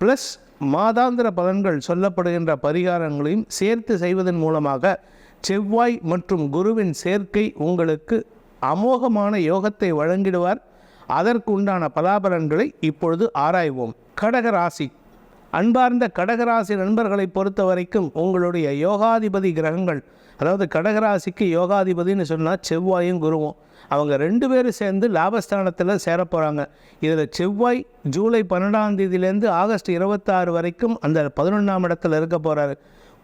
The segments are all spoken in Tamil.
ப்ளஸ் மாதாந்திர பலன்கள் சொல்லப்படுகின்ற பரிகாரங்களையும் சேர்த்து செய்வதன் மூலமாக செவ்வாய் மற்றும் குருவின் சேர்க்கை உங்களுக்கு அமோகமான யோகத்தை வழங்கிடுவார். அதற்கு உண்டான பலாபலன்களை இப்பொழுது ஆராய்வோம். கடகராசி அன்பார்ந்த கடகராசி நண்பர்களை பொறுத்த வரைக்கும் உங்களுடைய யோகாதிபதி கிரகங்கள் அதாவது கடகராசிக்கு யோகாதிபதின்னு சொன்னால் செவ்வாயும் குருவும். அவங்க ரெண்டு பேரும் சேர்ந்து லாபஸ்தானத்தில் சேர போகிறாங்க இதில் செவ்வாய் ஜூலை பன்னெண்டாம் தேதியிலேருந்து ஆகஸ்ட் இருபத்தாறு வரைக்கும் அந்த பதினொன்றாம் இடத்துல இருக்க போகிறாரு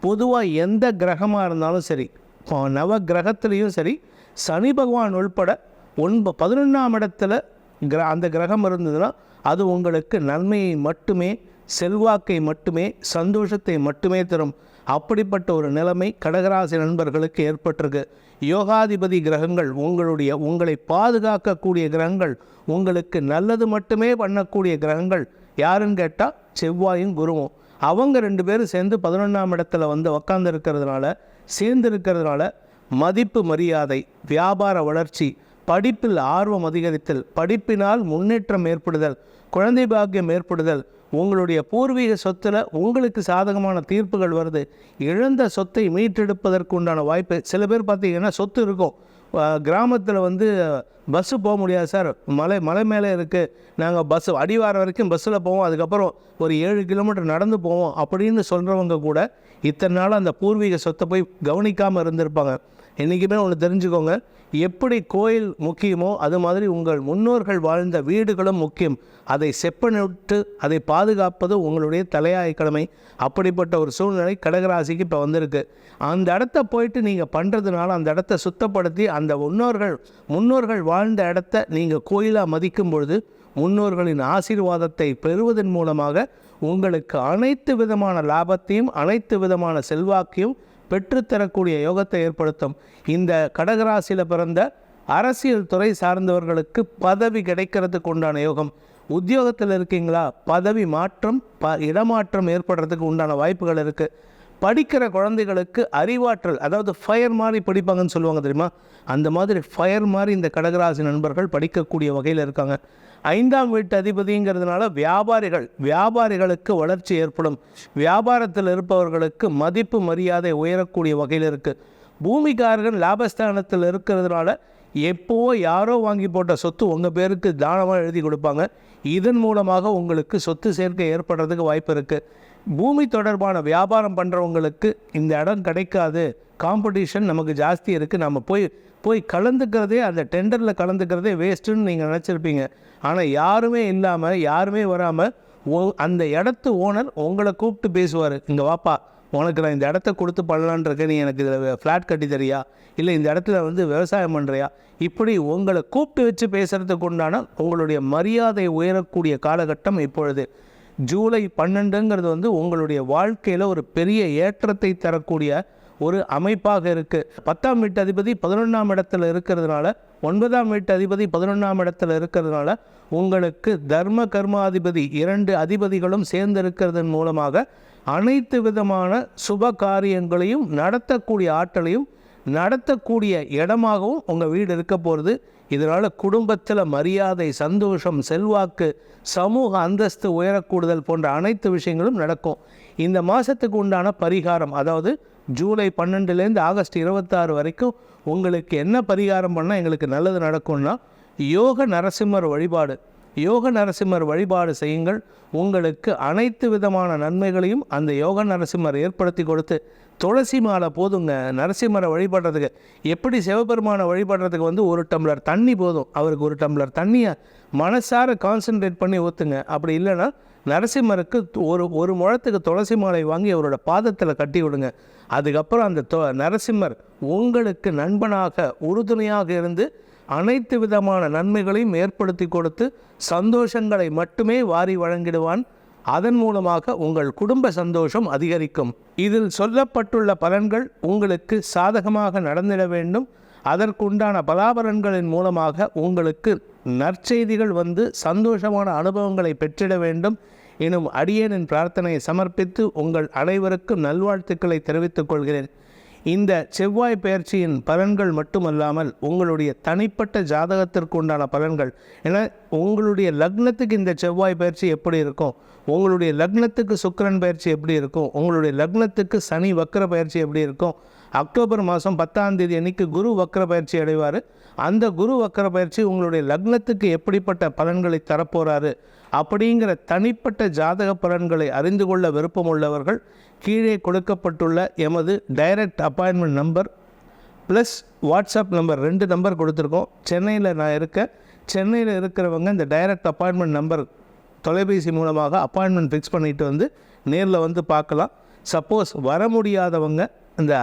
பொதுவாக எந்த கிரகமாக இருந்தாலும் சரி இப்போ நவ கிரகத்துலேயும் சரி சனி பகவான் உள்பட ஒன்ப பதினொன்றாம் இடத்துல கிர அந்த கிரகம் இருந்ததுன்னா அது உங்களுக்கு நன்மையை மட்டுமே செல்வாக்கை மட்டுமே சந்தோஷத்தை மட்டுமே தரும். அப்படிப்பட்ட ஒரு நிலைமை கடகராசி நண்பர்களுக்கு ஏற்பட்டிருக்கு. யோகாதிபதி கிரகங்கள் உங்களுடைய உங்களை பாதுகாக்கக்கூடிய கிரகங்கள் உங்களுக்கு நல்லது மட்டுமே பண்ணக்கூடிய கிரகங்கள் யாருன்னு கேட்டால் செவ்வாயும் குருவும். அவங்க ரெண்டு பேரும் சேர்ந்து பதினொன்றாம் இடத்துல வந்து உக்காந்து இருக்கிறதுனால சேர்ந்து இருக்கிறதுனால மதிப்பு மரியாதை வியாபார வளர்ச்சி படிப்பில் ஆர்வம் அதிகரித்தல் படிப்பினால் முன்னேற்றம் ஏற்படுதல் குழந்தை பாக்கியம் ஏற்படுதல் உங்களுடைய பூர்வீக சொத்தில் உங்களுக்கு சாதகமான தீர்ப்புகள் வருது. இழந்த சொத்தை மீட்டெடுப்பதற்கு உண்டான வாய்ப்பு சில பேர் பார்த்தீங்கன்னா சொத்து இருக்கும். கிராமத்தில் வந்து பஸ்ஸு போக முடியாது சார். மலை மலை மேலே இருக்குது நாங்கள் பஸ்ஸு அடிவாரம் வரைக்கும் பஸ்ஸில் போவோம். அதுக்கப்புறம் ஒரு ஏழு கிலோமீட்டர் நடந்து போவோம் அப்படின்னு சொல்கிறவங்க கூட இத்தனை நாள் அந்த பூர்வீக சொத்தை போய் கவனிக்காமல் இருந்திருப்பாங்க. என்றைக்குமே ஒன்று தெரிஞ்சுக்கோங்க. எப்படி கோயில் முக்கியமோ அது மாதிரி உங்கள் முன்னோர்கள் வாழ்ந்த வீடுகளும் முக்கியம். அதை செப்பனிட்டு அதை பாதுகாப்பது உங்களுடைய தலையாய கடமை. அப்படிப்பட்ட ஒரு சூழ்நிலை கடகராசிக்கு இப்போ வந்திருக்கு. அந்த இடத்த போயிட்டு நீங்கள் பண்ணுறதுனால அந்த இடத்த சுத்தப்படுத்தி அந்த முன்னோர்கள் முன்னோர்கள் வாழ்ந்த இடத்த நீங்கள் கோயிலாக மதிக்கும் பொழுது முன்னோர்களின் ஆசீர்வாதத்தை பெறுவதன் மூலமாக உங்களுக்கு அனைத்து விதமான லாபத்தையும் அனைத்து விதமான செல்வாக்கையும் பெற்றுத்தரக்கூடிய யோகத்தை ஏற்படுத்தும். இந்த கடகராசியில் பிறந்த அரசியல் துறை சார்ந்தவர்களுக்கு பதவி கிடைக்கிறதுக்கு உண்டான யோகம். உத்தியோகத்தில் இருக்கீங்களா? பதவி மாற்றம் ப இடமாற்றம் ஏற்படுறதுக்கு உண்டான வாய்ப்புகள் இருக்குது படிக்கிற குழந்தைகளுக்கு அறிவாற்றல் அதாவது ஃபயர் மாதிரி படிப்பாங்கன்னு சொல்லுவாங்க தெரியுமா? அந்த மாதிரி ஃபயர் மாதிரி இந்த கடகராசி நண்பர்கள் படிக்கக்கூடிய வகையில் இருக்காங்க. ஐந்தாம் வீட்டு அதிபதிங்கிறதுனால வியாபாரிகள் வியாபாரிகளுக்கு வளர்ச்சி ஏற்படும். வியாபாரத்தில் இருப்பவர்களுக்கு மதிப்பு மரியாதை உயரக்கூடிய வகையில் இருக்குது பூமிக்காரர்கள் லாபஸ்தானத்தில் இருக்கிறதுனால எப்போவோ யாரோ வாங்கி போட்ட சொத்து உங்கள் பேருக்கு தானமாக எழுதி கொடுப்பாங்க. இதன் மூலமாக உங்களுக்கு சொத்து சேர்க்கை ஏற்படுறதுக்கு வாய்ப்பு இருக்குது பூமி தொடர்பான வியாபாரம் பண்ணுறவங்களுக்கு இந்த இடம் கிடைக்காது. காம்படிஷன் நமக்கு ஜாஸ்தி இருக்குது நம்ம போய் போய் கலந்துக்கிறதே அந்த டெண்டரில் கலந்துக்கிறதே வேஸ்ட்டுன்னு நீங்கள் நினச்சிருப்பீங்க. ஆனால் யாருமே இல்லாமல் யாருமே வராமல் ஓ அந்த இடத்து ஓனர் உங்களை கூப்பிட்டு பேசுவார். இங்கே வாப்பா உனக்கு நான் இந்த இடத்த கொடுத்து பண்ணலான் இருக்கேன். நீ எனக்கு இதில் ஃப்ளாட் கட்டி தரியா? இல்லை இந்த இடத்துல வந்து விவசாயம் பண்ணுறியா இப்படி உங்களை கூப்பிட்டு வச்சு பேசுகிறதுக்கு உண்டான உங்களுடைய மரியாதை உயரக்கூடிய காலகட்டம் இப்பொழுது. ஜூலை பன்னெண்டுங்கிறது வந்து உங்களுடைய வாழ்க்கையில் ஒரு பெரிய ஏற்றத்தை தரக்கூடிய ஒரு அமைப்பாக இருக்குது பத்தாம் வீட்டு அதிபதி பதினொன்றாம் இடத்துல இருக்கிறதுனால ஒன்பதாம் வீட்டு அதிபதி பதினொன்றாம் இடத்துல இருக்கிறதுனால உங்களுக்கு தர்ம கர்மாதிபதி இரண்டு அதிபதிகளும் சேர்ந்து இருக்கிறதன் மூலமாக அனைத்து விதமான சுப காரியங்களையும் நடத்தக்கூடிய ஆற்றலையும் நடத்தக்கூடிய இடமாகவும் உங்கள் வீடு இருக்க போகிறது இதனால் குடும்பத்தில் மரியாதை சந்தோஷம் செல்வாக்கு சமூக அந்தஸ்து உயரக்கூடுதல் போன்ற அனைத்து விஷயங்களும் நடக்கும். இந்த மாதத்துக்கு உண்டான பரிகாரம் அதாவது ஜூலை பன்னெண்டுலேருந்து ஆகஸ்ட் இருபத்தாறு வரைக்கும் உங்களுக்கு என்ன பரிகாரம் பண்ணால் எங்களுக்கு நல்லது நடக்கும்னா யோக நரசிம்மர் வழிபாடு. யோக நரசிம்மர் வழிபாடு செய்யுங்கள். உங்களுக்கு அனைத்து விதமான நன்மைகளையும் அந்த யோக நரசிம்மர் ஏற்படுத்தி கொடுத்து துளசி மாலை போதுங்க நரசிம்மரை வழிபடுறதுக்கு. எப்படி சிவபெருமானை வழிபடுறதுக்கு வந்து ஒரு டம்ளர் தண்ணி போதும். அவருக்கு ஒரு டம்ளர் தண்ணியை மனசார கான்சென்ட்ரேட் பண்ணி ஊற்றுங்க அப்படி இல்லைன்னா நரசிம்மருக்கு ஒரு ஒரு முழத்துக்கு துளசி மாலை வாங்கி அவரோட பாதத்தில் கட்டி விடுங்க. அதுக்கப்புறம் அந்த தொ நரசிம்மர் உங்களுக்கு நண்பனாக உறுதுணையாக இருந்து அனைத்து விதமான நன்மைகளையும் ஏற்படுத்தி கொடுத்து சந்தோஷங்களை மட்டுமே வாரி வழங்கிடுவான். அதன் மூலமாக உங்கள் குடும்ப சந்தோஷம் அதிகரிக்கும். இதில் சொல்லப்பட்டுள்ள பலன்கள் உங்களுக்கு சாதகமாக நடந்திட வேண்டும். அதற்குண்டான பலாபலன்களின் மூலமாக உங்களுக்கு நற்செய்திகள் வந்து சந்தோஷமான அனுபவங்களை பெற்றிட வேண்டும். எனும் அடியேனின் பிரார்த்தனையை சமர்ப்பித்து உங்கள் அனைவருக்கும் நல்வாழ்த்துக்களை தெரிவித்துக் கொள்கிறேன். இந்த செவ்வாய் பயிற்சியின் பலன்கள் மட்டுமல்லாமல் உங்களுடைய தனிப்பட்ட ஜாதகத்திற்கு உண்டான பலன்கள் ஏன்னா உங்களுடைய லக்னத்துக்கு இந்த செவ்வாய் பயிற்சி எப்படி இருக்கும்? உங்களுடைய லக்னத்துக்கு சுக்கிரன் பயிற்சி எப்படி இருக்கும்? உங்களுடைய லக்னத்துக்கு சனி வக்கர பயிற்சி எப்படி இருக்கும்? அக்டோபர் மாதம் பத்தாம் தேதி அன்னைக்கு குரு வக்கர பயிற்சி அடைவார். அந்த குரு வக்கர பயிற்சி உங்களுடைய லக்னத்துக்கு எப்படிப்பட்ட பலன்களை தரப்போகிறாரு அப்படிங்கிற தனிப்பட்ட ஜாதக பலன்களை அறிந்து கொள்ள விருப்பம் உள்ளவர்கள் கீழே கொடுக்கப்பட்டுள்ள எமது direct appointment number plus WhatsApp number ரெண்டு நம்பர் கொடுத்துருக்கோம். சென்னையில் நான் இருக்கேன் சென்னையில் இருக்கிறவங்க இந்த டைரக்ட் அப்பாயின்மெண்ட் நம்பர் தொலைபேசி மூலமாக அப்பாயின்மெண்ட் ஃபிக்ஸ் பண்ணிட்டு வந்து நேரில் வந்து பார்க்கலாம். சப்போஸ் வர முடியாதவங்க இந்த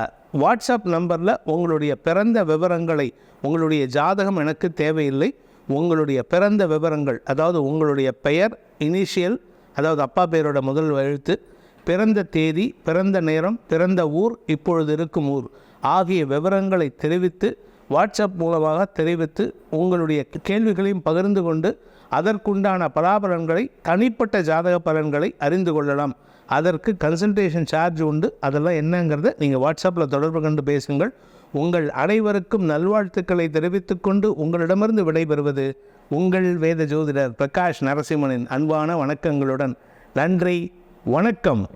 வாட்ஸ்அப் நம்பரில் உங்களுடைய பிறந்த விவரங்களை உங்களுடைய ஜாதகம் எனக்கு தேவையில்லை. உங்களுடைய பிறந்த விவரங்கள் அதாவது உங்களுடைய பெயர் இனிஷியல் அதாவது அப்பா பெயரோட முதல் எழுத்து பிறந்த தேதி பிறந்த நேரம் பிறந்த ஊர் இப்பொழுது இருக்கும் ஊர் ஆகிய விவரங்களை தெரிவித்து வாட்ஸ்அப் மூலமாக தெரிவித்து உங்களுடைய கேள்விகளையும் பகிர்ந்து கொண்டு அதற்குண்டான பலாபலன்களை தனிப்பட்ட ஜாதக பலன்களை அறிந்து கொள்ளலாம். அதற்கு கன்சல்டேஷன் சார்ஜ் உண்டு. அதெல்லாம் என்னங்கிறத நீங்கள் வாட்ஸ்அப்பில் தொடர்பு கொண்டு பேசுங்கள். உங்கள் அனைவருக்கும் நல்வாழ்த்துக்களை தெரிவித்துக்கொண்டு உங்களிடமிருந்து விடைபெறுவது உங்கள் வேத ஜோதிடர் பிரகாஷ் நரசிம்மனின் அன்பான வணக்கங்களுடன். நன்றி வணக்கம்.